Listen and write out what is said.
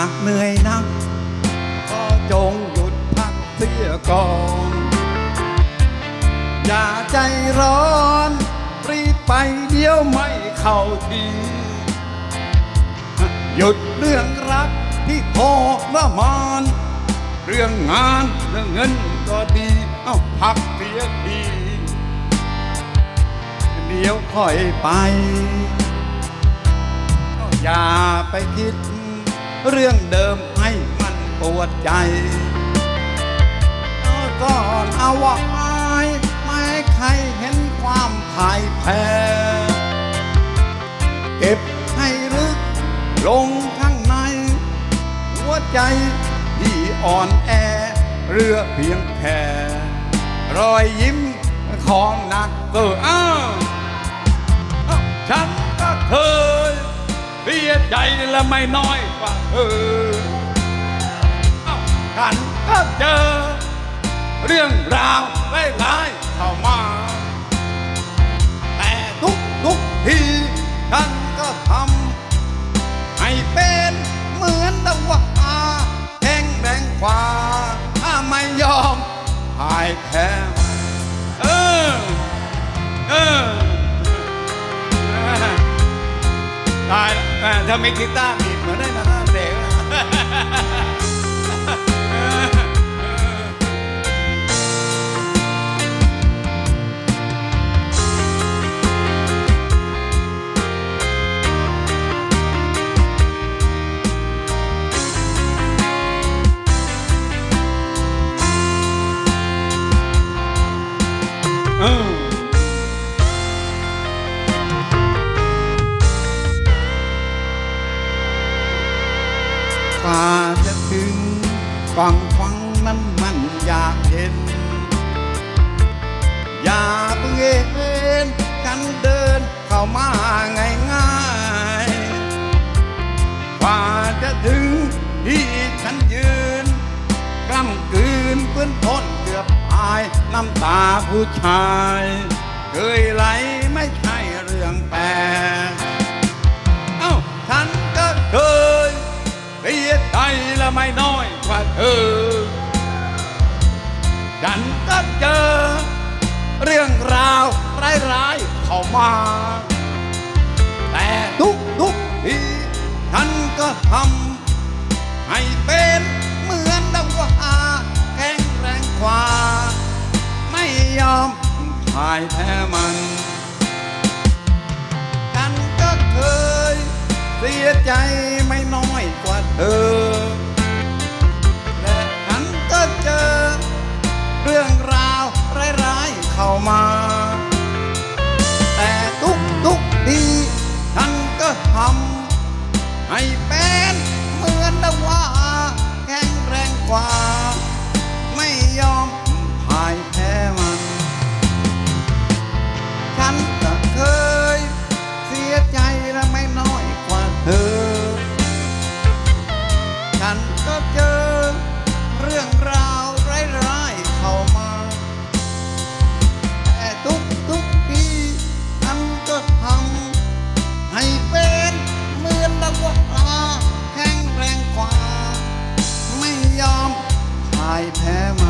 ากเหนื่อยนัก ก็จงหยุดพักเสียก่อน อย่าใจร้อน รีบไปเดี๋ยวไม่เข้าทีหยุดเรื่องรักที่โทรมานเรื่องงานเรื่องเงินก็ดีเอาพักเสียทีเดี๋ยวค่อยไป อย่าไปคิด เรื่องเดิมให้มันปวดใจเอาก่อนเอาไว้ไม่ใครเห็นความพ่ายแพ้เก็บให้ลึกลงข้างใน หัวใจที่อ่อนแอเรือเพียงแค่รอยยิ้มของนักเตออ้าว และไม่น้อยกว่าเธออ้าวฉันก็เจอ เรื่องราวร้ายๆเข้ามา แต่ทุกทุกทีฉันก็ทำให้เป็นเหมือนดังว่าแข็งแรงกว่าถ้าไม่ยอมพ่ายแพ้เออ เออ ถ้าไม่ถ้ามีกีตาร์บีบเหมือนได้ ฝั่งฟังนั้นมันอยากเห็น อยาเพิ่งเห็นกันเดินเข้ามาง่ายง่ายๆกว่าจะถึงที่ฉันยืนกล้ำกลืนเพื่อนทนเกือบตายน้ำตาผู้ชาย เคยไหลไม่ใช่เรื่องแปลกเอ้าฉันก็เคยเสียใจและไม่น้อย กว่าเธอฉันก็เจอ เรื่องราวร้ายๆเข้ามา แต่ทุกทุกๆทีฉันก็ทำให้เป็นเหมือนดังว่าแข็งแรงกว่า ไม่ยอมพ่ายแพ้มันฉันก็เคยเสียใจไม่น้อยกว่าเธอ แพ้มัน